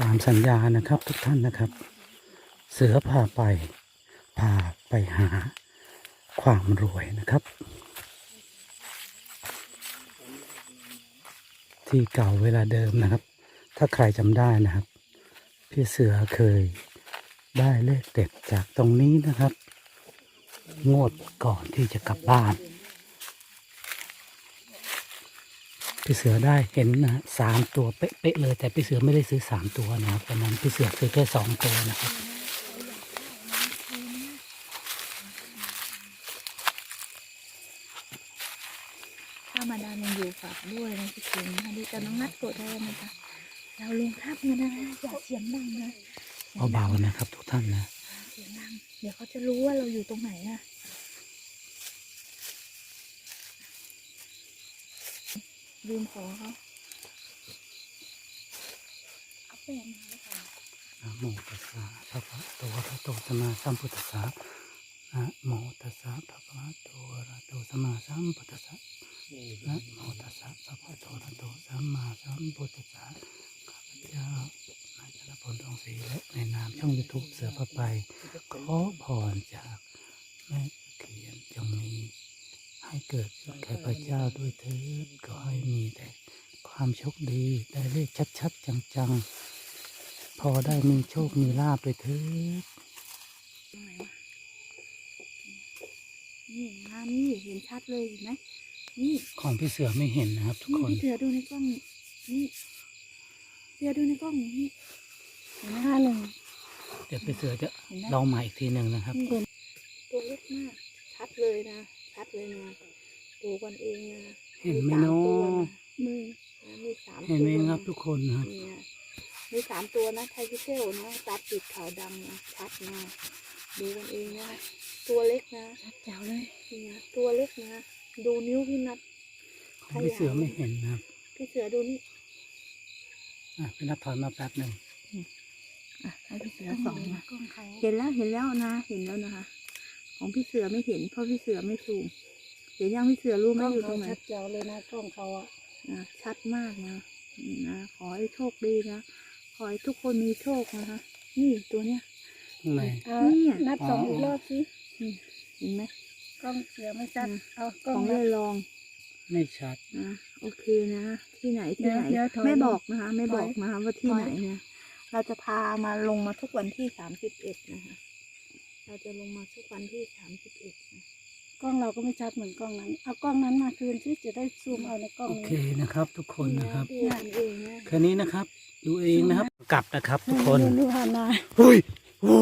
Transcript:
ตามสัญญานะครับทุกท่านนะครับ เสือพาไปพาไปหาความรวยนะครับ ที่เก่าเวลาเดิมนะครับ ถ้าใครจำได้นะครับ พี่เสือเคยได้เลขเด็ดจากตรงนี้นะครับ งวดก่อนที่จะกลับบ้าน พี่เสือได้เห็นนะฮะสามตัวเป๊ะๆเลย แต่พี่เสือไม่ได้ซื้อสามตัวนะครับวันนั้นพี่เสือซื้อแค่สองตัวนะครับถ้ามาดามยังอยู่ฝากด้วยนะพี่คิงนะดีกับน้องนัดกดได้นะคะเราลงทับกันนะอย่าเสียงดังนะเบาๆนะครับ ทุกท่านนะเสียงดังเดี๋ยวเขาจะรู้ว่าเราอยู่ตรงไหนอะ ลืมขอเขาเอาแป้งมาแล้วกันนะโมตัสสะภะคะวะโตอะระหะโตสัมมาสัมพุทธัสสะนะโมตัสสะภะคะวะโตอะระหะโตสัมมาสัมพุทธัสสะนะโมตัสสะภะคะวะโตอะระหะโตสัมมาสัมพุทธัสสะข้าพเจ้านายธนพลทองศรีและในนามช่องยูทูบเสือพระไปขอพรจากแม่เขียนจงมีให้เกิดแก่พระเจ้าด้วยเถิดก็ให้ ความโชคดีได้เลขชัด ๆ จัง ๆ พอได้มีโชคมีลาบด้วยเถิดนี่งานนี่เห็นชัดเลยเห็นไหมนี่ของพี่เสือไม่เห็นนะครับ ทุกนี่คน พี่เสือดูในกล้องนี่เสือดูในกล้องนี่เห็นไหมห้าหนึ่ง เดี๋ยวพี่เสือจะเห็นไหม ลองใหม่อีกทีหนึ่งนะครับ นี่ตัวเล็กมากชัดเลยนะชัดเลยนะตัวกันเองนะเห็นไหมเนาะ มือ มีสามเห็นไหมตัวครับ ทุกคนนะครับนี่นะมีสามตัวนะไทยพิเซลนะตาปิดขาวดำนะชัดนะดูกันเองนะตัวเล็กนะชัดแจ๋วเลยนี่นะตัวเล็กนะดูนิ้วพี่นัทของพี่เสือไม่เห็นนะครับพี่เสือดูนี่อะพี่นัทถอยมาแป๊บหนึ่งอะให้พี่เสือสองนะกล้องเขาเห็นแล้วเห็นแล้วนะเห็นแล้วนะคะของพี่เสือไม่เห็นเพราะพี่เสือไม่ซูมเห็นยังพี่เสือรู้ไหมกล้องอยู่ตรเขางไหนชัดเจ๋วเลยนะกล้องเขาอะ นะชัดมากนะนี่นะขอให้โชคดีนะขอให้ทุกคนมีโชคนะคะนี่ตัวเนี้ยข้างในเอาเนี่ยนัดสองอ๋ออีอีกรอบสินี่เห็นไหมกล้องเสียไม่ชัดอืมเอากขล้อองงนัเลดยลองไม่ชัด นะโอเคนะที่ไหนที่เดี๋ยวไหนเดี๋ยวถอยไม่ลงบอกนะคะ ไม่บอกถอยนะคะว่าที่ถอยไหนนะเราจะพามาลงมาทุกวันที่สามสิบเอ็ดนะคะ เราจะลงมาทุกวันที่สามสิบเอ็ดนะ กล้องเราก็ไม่ชัดเหมือนกล้องนั้น เอากล้องนั้นมาคืนที่จะได้ซูมเอาในกล้องโอนี้ เคนะครับ ทุกคนนะครับดูกันเองนะแค่นี้นะครับ ดูเองนะครับ กลับนะครับ ทุกคน ดูหานาเฮ้ยโอ้